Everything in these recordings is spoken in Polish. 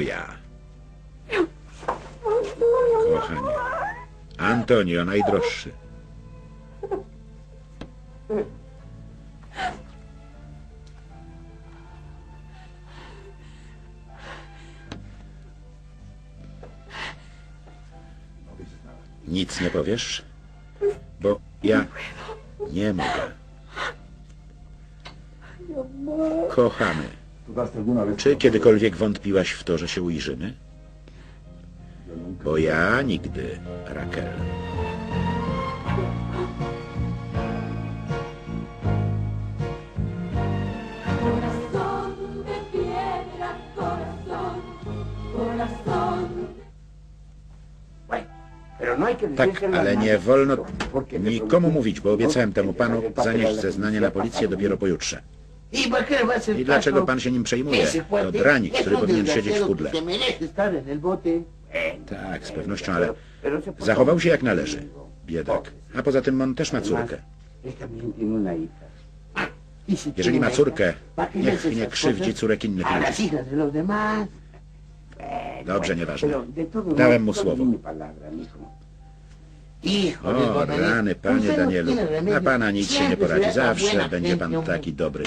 Ja. Kochanie. Antonio, najdroższy. Nic nie powiesz? Bo ja nie mogę. Kochamy. ¿Tú daste alguna vez Czy kiedykolwiek wątpiłaś w to, że się ujrzymy? Bo ja nigdy, Raquel. Tak, ale nie wolno nikomu mówić, bo obiecałem temu panu zanieść zeznanie na policję dopiero pojutrze. ¿Y por qué le va a hacer I dlaczego pan się nim przejmuje? To dranik, który powinien siedzieć w pudle. Tak, z pewnością, ale zachował się jak należy. Biedak. A poza tym on też ma córkę. Jeżeli ma córkę, hija, ¿para qué le niech nie krzywdzi córek innych ludzi. Dobrze, nieważne. Dałem mu słowo. O, rany, panie Danielu. Na pana nic się nie poradzi. Zawsze będzie pan taki dobry.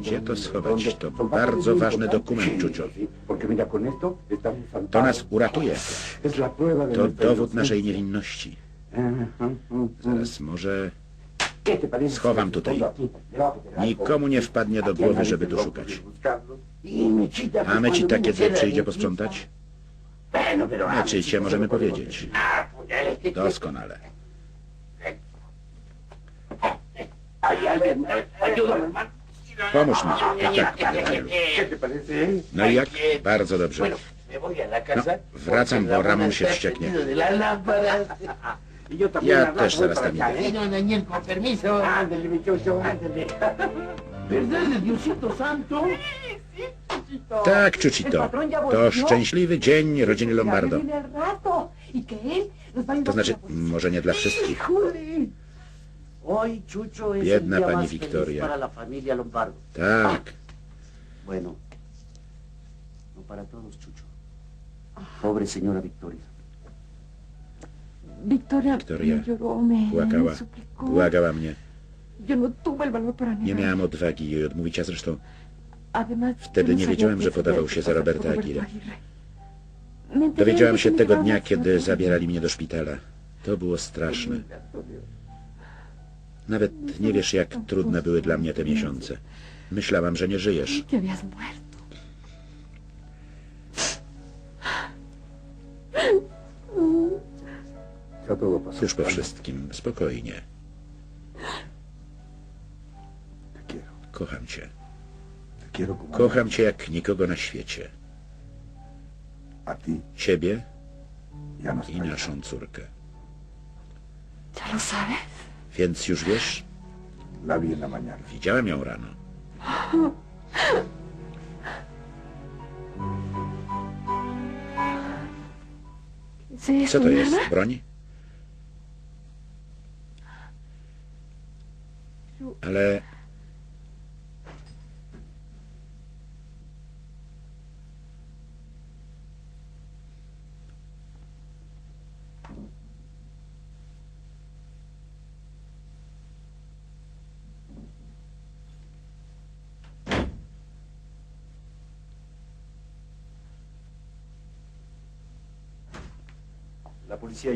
Gdzie to ¿Dónde- schować? To bardzo ważny dokument, Czucio. To nas uratuje. To dowód naszej niewinności. Teraz może. Schowam tutaj. nikomu nie wpadnie do głowy, żeby tu szukać. Y A Mecita cuando kiedy viniera przyjdzie posprzątać? Sí możemy powiedzieć. Doskonale. Pomóż mi. Tak, eh? No i jak? Bardzo dobrze. No, wracam, bo Ramón się wścieknie. Ja też zaraz tam idę. Señor Daniel, con permiso. Ándale, mi chocho, ándale. ¿Verdad de Diosito Santo? Tak, Chuchito. To szczęśliwy dzień rodziny Lombardo. Y To znaczy, może nie dla wszystkich. Biedna pani Lombardo. Tak. Bueno, no para todos, Chucho. Pobre señora Victoria. Victoria, Victoria me lloró, me, Płakała. me suplicó. Błagała mnie. Yo no tuve el valor para Nie miałam odwagi jej odmówić, a zresztą Wtedy nie wiedziałem, że podawał się za Roberta enteré Dowiedziałem się tego dnia, kiedy zabierali mnie do szpitala. To było straszne. Nawet nie wiesz, jak trudne były dla mnie te miesiące. Myślałam, że nie żyjesz. Już po wszystkim. Spokojnie. Kocham cię. Kocham cię jak nikogo na świecie. a ti Ciebie i naszą córkę. Więc już wiesz, widziałem ją rano. ¿Sí, Co to jest? Broń? Ale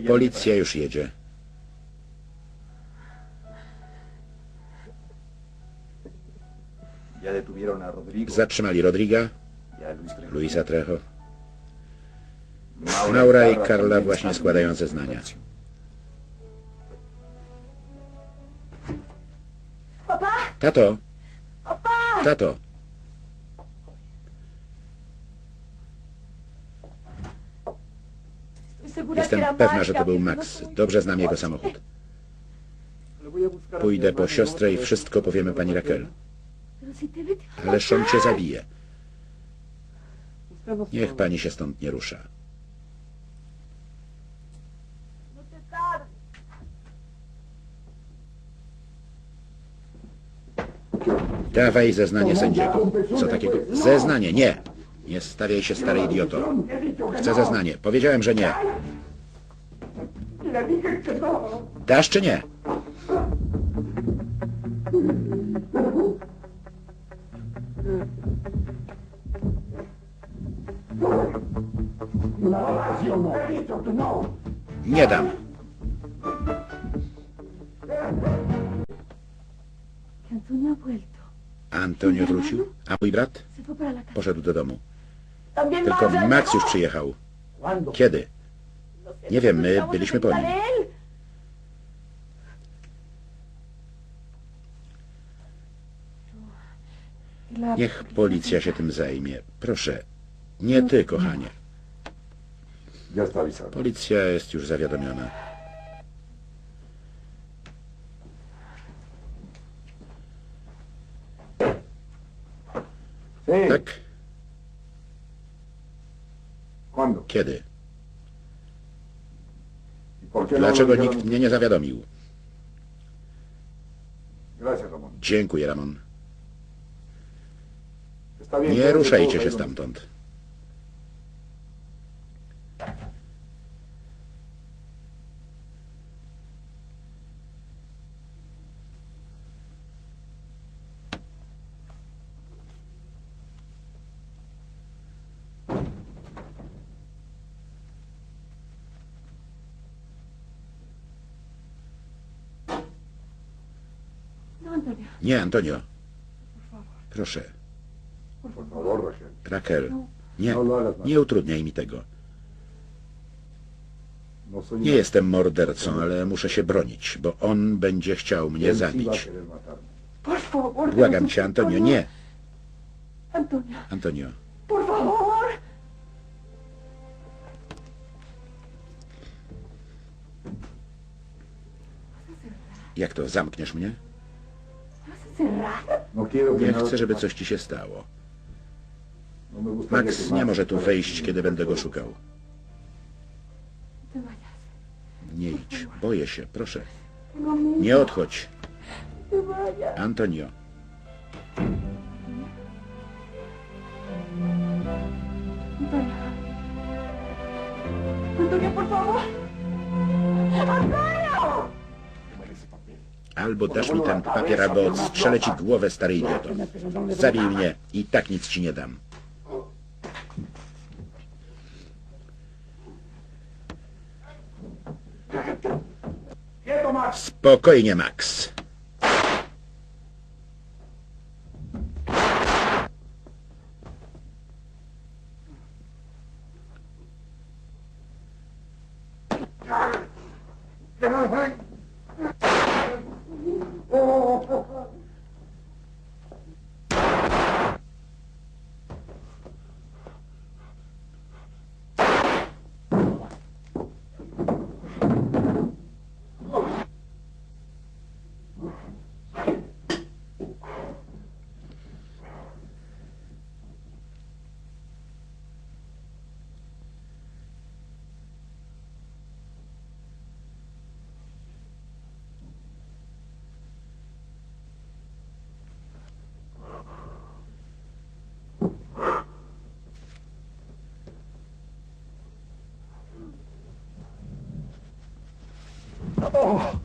policja już jedzie. Zatrzymali Rodriga. Luisa Trejo. Maura i Karla właśnie składają zeznania. Tato! Tato! Jestem pewna, że to był Max. Dobrze znam jego samochód. Pójdę po siostrę i wszystko powiemy pani Raquel. Ale Sean cię zabije. Niech pani się stąd nie rusza. Dawaj zeznanie sędziego. Co takiego? Zeznanie, nie. Nie stawiaj się, stary idioto. Chcę zeznanie. Powiedziałem, że nie. Dasz czy nie? Nie dam. Antonio wrócił, a mój brat poszedł do domu. Tylko Max już przyjechał. Kiedy? Nie wiem, my byliśmy po nim. Niech policja się tym zajmie. Proszę. Nie ty, kochanie. Policja jest już zawiadomiona. Tak? Kiedy? Dlaczego nikt mnie nie zawiadomił? Dziękuję, Ramon. Nie ruszajcie się stamtąd. No, Antonio. Nie, Antonio. Proszę. Raquel. No. Nie. No más. Nie utrudniaj mi tego. No Nie jestem mordercą, ale muszę się bronić, bo on będzie chciał mnie zabić. Błagam cię, Antonio, nie. Antonio, jak to, zamkniesz mnie? Nie nada chcę, żeby coś ci się stało. No Max nie może tu wejść, kiedy będę go szukał. No. Nie idź, boję się, proszę. Nie odchodź. No Antonio. Albo dasz mi ten papier, albo odstrzelę ci głowę, stary idioto. Zabij mnie i tak nic ci nie dam. Spokojnie, Max. Nunca Oh.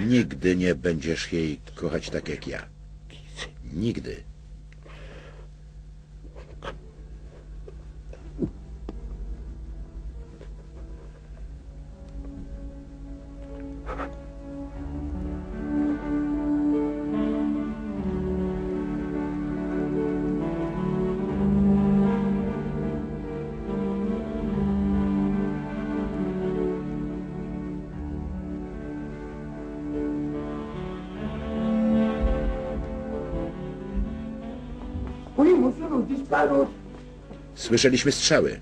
Nigdy nie będziesz jej kochać tak jak ja. Nigdy. Słyszeliśmy strzały.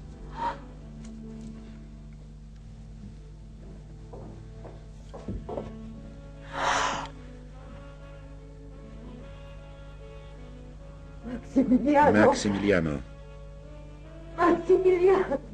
Maximiliano. Maksymiliano. Maximiliano.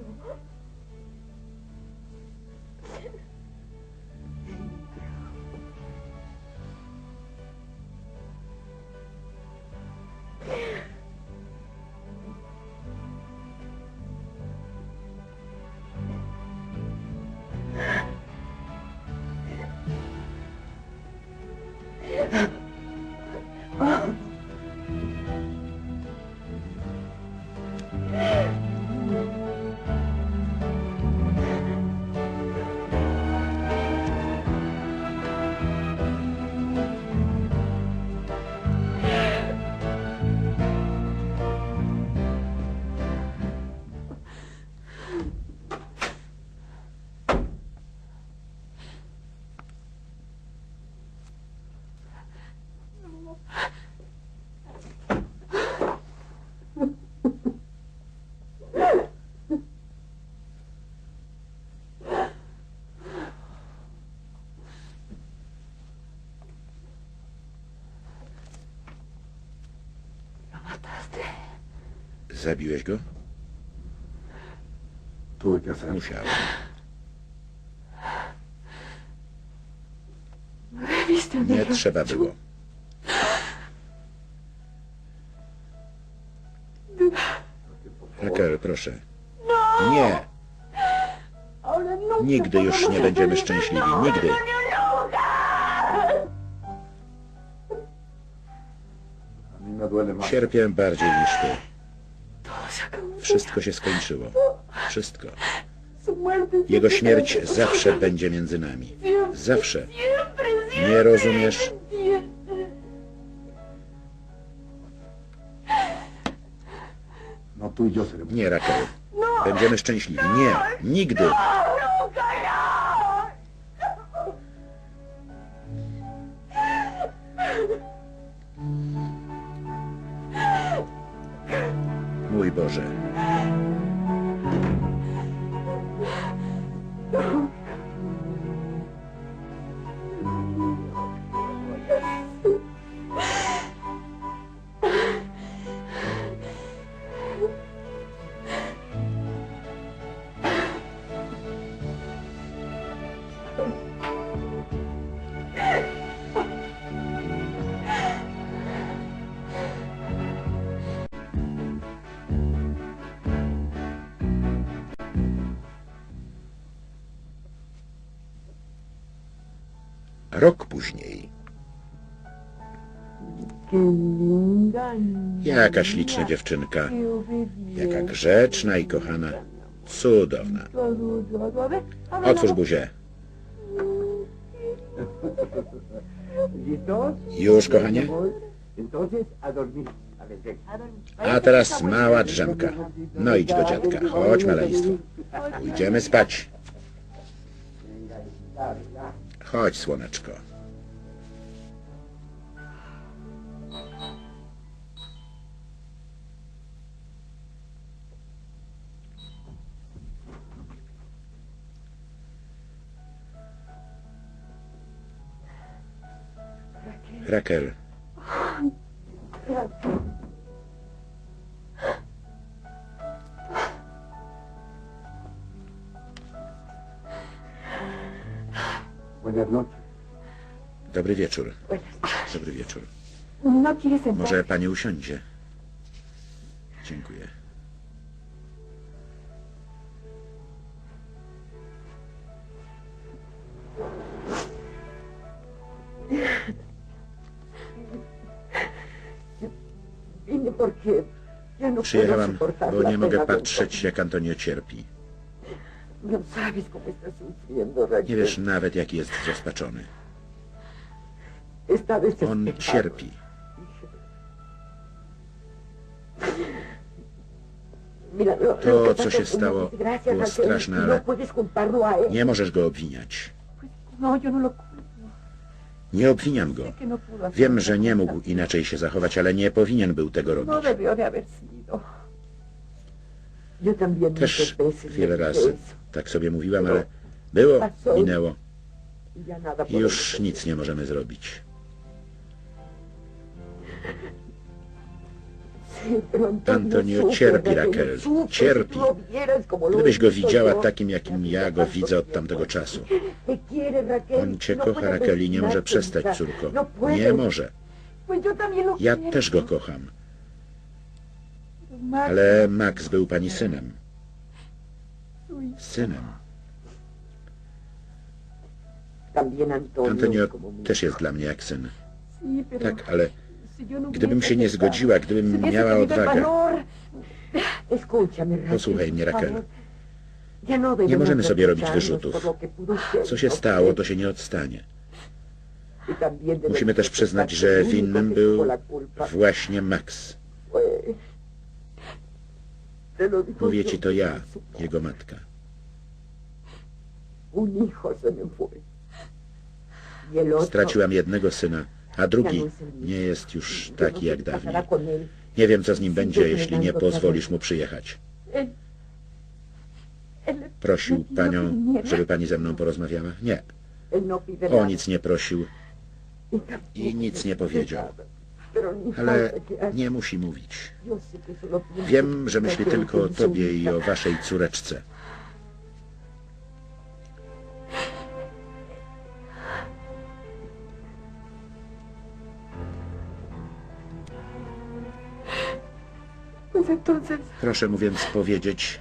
Yeah. Zabiłeś go? Musiałem. Nie trzeba było. Raquel, proszę. Nie, nigdy już nie będziemy szczęśliwi. Nigdy. Cierpię bardziej niż ty. Wszystko się skończyło. Wszystko. Jego śmierć zawsze będzie między nami. Zawsze. Nie rozumiesz? No. Nie, Raquel. No. Będziemy szczęśliwi. Nie, nigdy. Mój Boże. Rok później. Jaka śliczna dziewczynka. Jaka grzeczna i kochana. Cudowna. Otwórz buzię. Już, kochanie? A teraz mała drzemka. No idź do dziadka. Chodź, maleństwo. Pójdziemy spać. Chodź, słoneczko. Raquel, dobry wieczór. Dobry wieczór. Może pani usiądzie? Dziękuję. Przyjechałam, bo nie mogę patrzeć, jak Antonio cierpi. No. Nie wiesz nawet, jaki jest zrozpaczony. On cierpi. To, co się stało, było straszne, y ale No puedes culparlo a él. nie możesz go obwiniać. No, no. Nie obwiniam go. Wiem, że nie mógł inaczej się zachować, ale nie powinien był tego robić. Też wiele razy tak sobie mówiłam, ale było, minęło y i już nic nie możemy zrobić. Antonio cierpi, Raquel, cierpi. Gdybyś go widziała takim, jakim ja go widzę od tamtego czasu. On cię No kocha, Raquel, i nie może przestać, hija. córko. No. Nie może. Ja też go kocham, ale Max był pani synem. Synem. Antonio, też jest dla mnie jak syn. Tak, ale gdybym się nie zgodziła, gdybym miała odwagę, Posłuchaj mnie, Raquel. no Nie możemy sobie robić wyrzutów. co się stało, to się nie odstanie. Y Musimy też przyznać, że winnym był właśnie Max. Mówię ci to ja, jego matka. Y Straciłam jednego syna, a drugi no nie jest już no taki jak dawniej. él. Nie wiem, co z nim będzie, jeśli nie pozwolisz mu przyjechać. Él le Prosił que panią, viniera. żeby pani ze mną porozmawiała? Nie, no pide o nic nie prosił, i nic nie powiedział. Ale nie musi mówić. Wiem, że myśli tylko o tobie i o waszej córeczce. Proszę mu więc powiedzieć,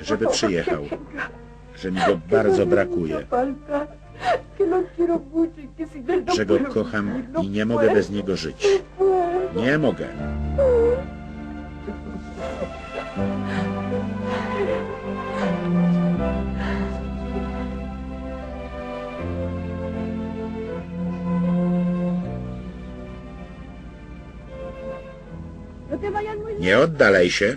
żeby przyjechał, że mi go bardzo no brakuje, no że go kocham no i nie mogę bez niego żyć. no. Nie mogę. Nie oddalaj się.